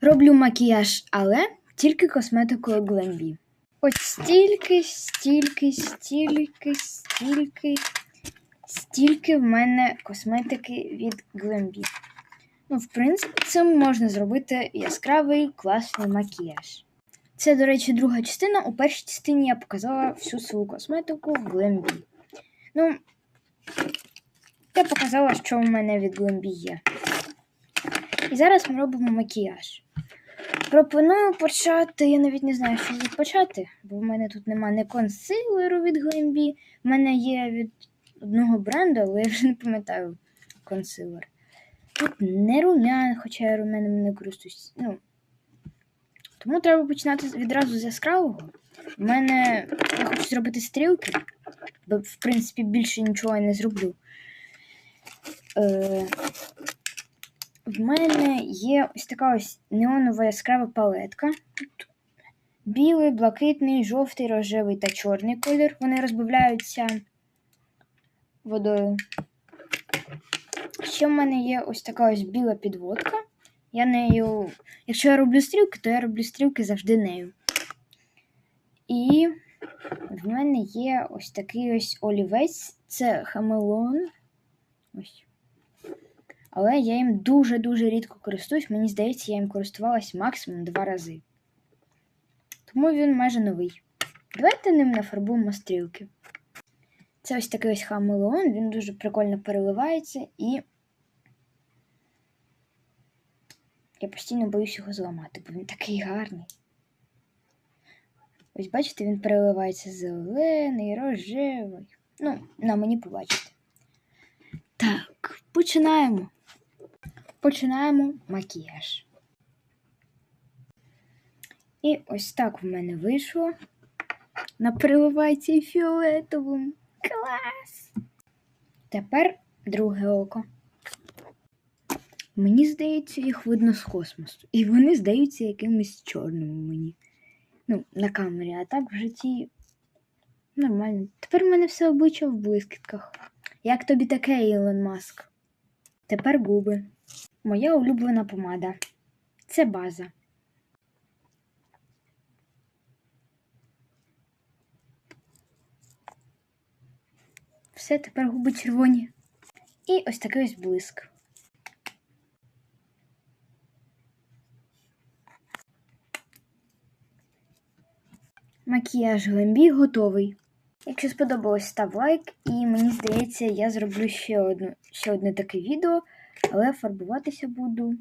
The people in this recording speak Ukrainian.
Роблю макіяж, але тільки косметикою Glambi. Ось стільки, стільки, стільки, стільки, стільки в мене косметики від Glambi. Ну, в принципі, цим можна зробити яскравий класний макіяж. Це, до речі, друга частина. У першій частині я показала всю свою косметику в Glambi. Ну, я показала, що в мене від Glambi є. І зараз ми робимо макіяж. Пропоную почати. Я навіть не знаю, що тут почати, бо в мене тут нема не консилеру від Glambi. В мене є від одного бренду, але я вже не пам'ятаю консилер. Тут не румян, хоча я румяним не користуюсь. Ну, тому треба починати відразу з яскравого. У мене я хочу зробити стрілки, бо в принципі більше нічого я не зроблю. Е, в мене є ось така ось неонова яскрава палетка. Білий, блакитний, жовтий, рожевий та чорний колір. Вони розбавляються водою. Ще в мене є ось така ось біла підводка. Я нею. Якщо я роблю стрілки, то я роблю стрілки завжди нею. І в мене є ось такий ось олівець. Це хамелон. Ось. Але я їм дуже-дуже рідко користуюсь. Мені здається, я їм користувалась максимум два рази. Тому він майже новий. Давайте ним нафарбуємо стрілки. Це ось такий ось хамелеон, він дуже прикольно переливається і. Я постійно боюсь його зламати, бо він такий гарний. Ось бачите, він переливається зелений, рожевий. Ну, на мені побачите. Так, починаємо. Починаємо макіяж. І ось так в мене вийшло. На фіолетовим. Клас! Тепер друге око. Мені здається, їх видно з космосу. І вони здаються якимось чорними мені. Ну, на камері, а так в житті нормально. Тепер в мене все обличчя в блискітках. Як тобі таке, Ілон Маск? Тепер губи. Моя улюблена помада. Це база. Все, тепер губи червоні. І ось такий ось блиск. Макіяж Глембі готовий. Якщо сподобалось, став лайк, і мені здається, я зроблю ще одну, ще одне таке відео, але фарбуватися буду